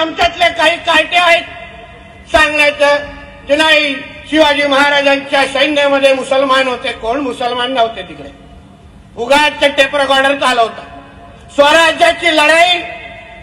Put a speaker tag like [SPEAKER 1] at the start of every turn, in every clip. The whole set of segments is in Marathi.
[SPEAKER 1] आमच्यातले काही कायटे आहेत. सांगण्याचं की नाही शिवाजी महाराजांच्या सैन्यामध्ये मुसलमान होते. कोण? मुसलमान नव्हते तिकडे. उगाच टेप रेकॉर्डर होता. स्वराज्याची लढाई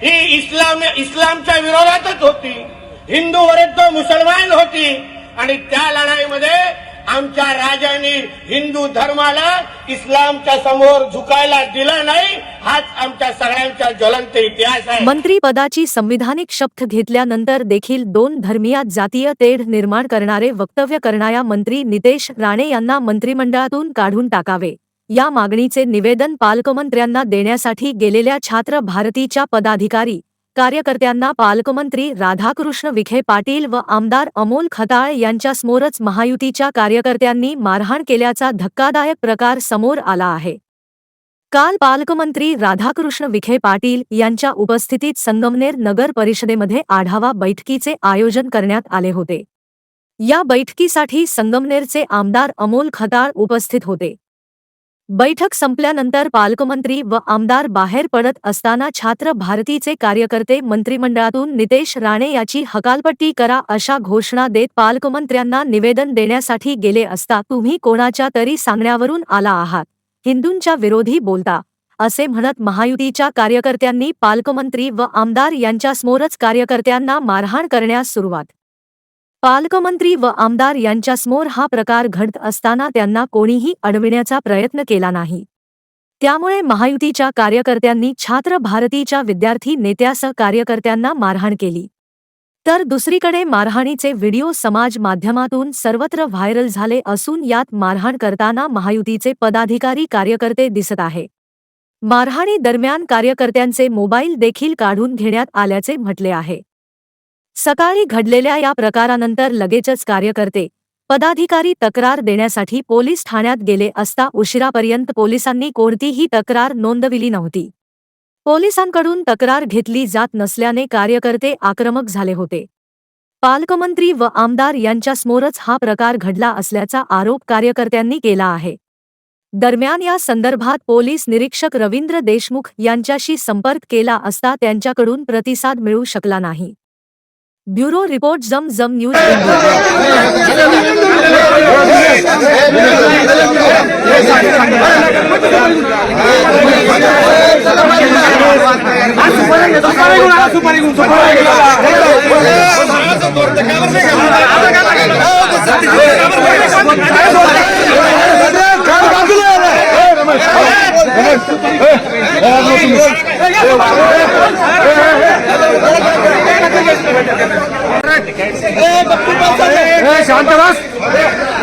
[SPEAKER 1] ही इस्लाम इस्लामच्या विरोधातच होती. हिंदू विरुद्ध मुसलमान होती. आणि त्या लढाईमध्ये आमच्या राजाने हिंदू धर्माला इस्लामच्या समोर झुकायला दिला नाही हाच आमच्या सगळ्यांचा ज्वलंत इतिहास आहे.
[SPEAKER 2] मंत्रीपदाची संविधानिक शपथ घेतल्यानंतर देखील दोन धर्मीय जातीय तेढ निर्माण करणारे वक्तव्य करणाऱ्या मंत्री नितेश राणे यांना मंत्रिमंडळातून काढून टाकावे. या मागणीचे निवेदन पालकमंत्र्यांना देण्यासाठी गेलेल्या छात्र भारतीच्या पदाधिकारी कार्यकर्त्यांना पालकमंत्री राधाकृष्ण विखे पाटील व आमदार अमोल खताळ यांच्यासमोरच महायुतीच्या कार्यकर्त्यांनी मारहाण केल्याचा धक्कादायक प्रकार समोर आला आहे. काल पालकमंत्री राधाकृष्ण विखे पाटील यांच्या उपस्थितीत संगमनेर नगर परिषदेमध्ये आढावा बैठकीचे आयोजन करण्यात आले होते. या बैठकीसाठी संगमनेरचे आमदार अमोल खताळ उपस्थित होते. बैठक संपल्यानंतर पालकमंत्री व आमदार बाहेर पडत असताना छात्र भारतीचे कार्यकर्ते मंत्रिमंडळातून नितेश राणे याची हकालपट्टी करा अशा घोषणा देत पालकमंत्र्यांना निवेदन देण्यासाठी गेले असता तुम्ही कोणाच्या तरी सांगण्यावरून आला आहात. हिंदूंच्या विरोधी बोलता. असे म्हणत महायुतीच्या कार्यकर्त्यांनी पालकमंत्री व आमदार यांच्यासमोरच कार्यकर्त्यांना मारहाण करण्यास सुरुवात पालकमंत्री व आमदार यांच्यासमोर हा प्रकार घडत असताना त्यांना कोणीही अडविण्याचा प्रयत्न केला नाही. त्यामुळे महायुतीच्या कार्यकर्त्यांनी छात्र भारतीच्या विद्यार्थी नेत्यासह कार्यकर्त्यांना मारहाण केली. तर दुसरीकडे मारहाणीचे व्हिडिओ समाज माध्यमातून सर्वत्र व्हायरल झाले असून यात मारहाण करताना महायुतीचे पदाधिकारी कार्यकर्ते दिसत आहे. मारहाणी दरम्यान कार्यकर्त्यांचे मोबाईल देखील काढून घेण्यात आल्याचे म्हटले आहे. सकाळी घडलेल्या या प्रकारानंतर लगेचच कार्यकर्ते पदाधिकारी तक्रार देण्यासाठी पोलीस ठाण्यात गेले असता उशिरापर्यंत पोलिसांनी कोणतीही तक्रार नोंदविली नव्हती. पोलिसांकडून तक्रार घेतली जात नसल्याने कार्यकर्ते आक्रमक झाले होते. पालकमंत्री व आमदार यांच्यासमोरच हा प्रकार घडला असल्याचा आरोप कार्यकर्त्यांनी केला आहे. दरम्यान या संदर्भात पोलीस निरीक्षक रवींद्र देशमुख यांच्याशी संपर्क केला असता त्यांच्याकडून प्रतिसाद मिळू शकला नाही. ब्युरो रिपोर्ट जम जम न्यूज़ इंडिया
[SPEAKER 3] शांत बस